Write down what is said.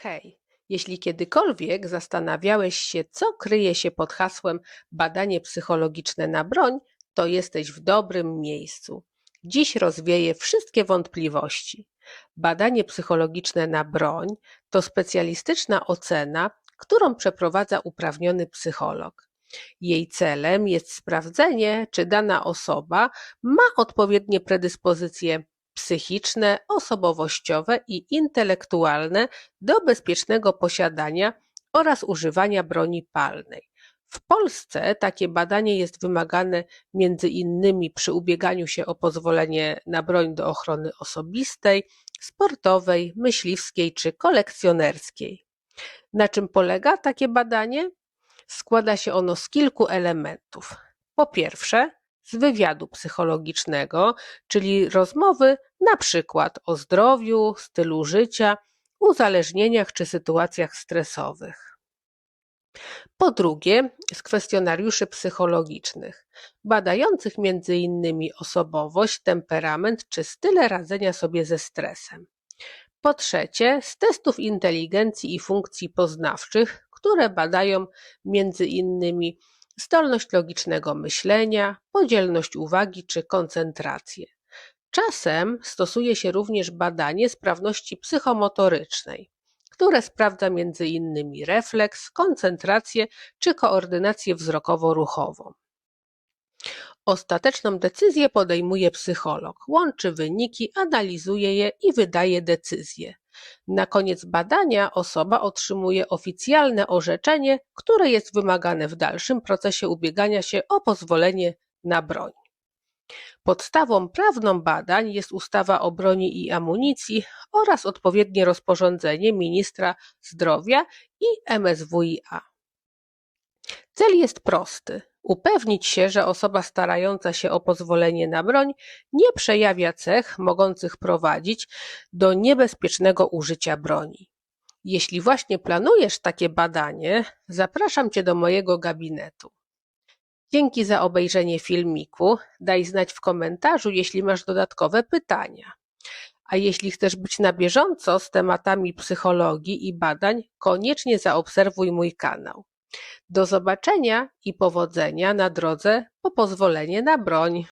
Hej, jeśli kiedykolwiek zastanawiałeś się, co kryje się pod hasłem badanie psychologiczne na broń, to jesteś w dobrym miejscu. Dziś rozwieję wszystkie wątpliwości. Badanie psychologiczne na broń to specjalistyczna ocena, którą przeprowadza uprawniony psycholog. Jej celem jest sprawdzenie, czy dana osoba ma odpowiednie predyspozycje psychiczne, osobowościowe i intelektualne do bezpiecznego posiadania oraz używania broni palnej. W Polsce takie badanie jest wymagane między innymi przy ubieganiu się o pozwolenie na broń do ochrony osobistej, sportowej, myśliwskiej czy kolekcjonerskiej. Na czym polega takie badanie? Składa się ono z kilku elementów. Po pierwsze, z wywiadu psychologicznego, czyli rozmowy na przykład o zdrowiu, stylu życia, uzależnieniach czy sytuacjach stresowych. Po drugie, z kwestionariuszy psychologicznych, badających m.in. osobowość, temperament czy style radzenia sobie ze stresem. Po trzecie, z testów inteligencji i funkcji poznawczych, które badają m.in. zdolność logicznego myślenia, podzielność uwagi czy koncentrację. Czasem stosuje się również badanie sprawności psychomotorycznej, które sprawdza m.in. refleks, koncentrację czy koordynację wzrokowo-ruchową. Ostateczną decyzję podejmuje psycholog, łączy wyniki, analizuje je i wydaje decyzję. Na koniec badania osoba otrzymuje oficjalne orzeczenie, które jest wymagane w dalszym procesie ubiegania się o pozwolenie na broń. Podstawą prawną badań jest ustawa o broni i amunicji oraz odpowiednie rozporządzenie ministra zdrowia i MSWiA. Cel jest prosty: upewnić się, że osoba starająca się o pozwolenie na broń nie przejawia cech mogących prowadzić do niebezpiecznego użycia broni. Jeśli właśnie planujesz takie badanie, zapraszam Cię do mojego gabinetu. Dzięki za obejrzenie filmiku. Daj znać w komentarzu, jeśli masz dodatkowe pytania. A jeśli chcesz być na bieżąco z tematami psychologii i badań, koniecznie zaobserwuj mój kanał. Do zobaczenia i powodzenia na drodze po pozwolenie na broń.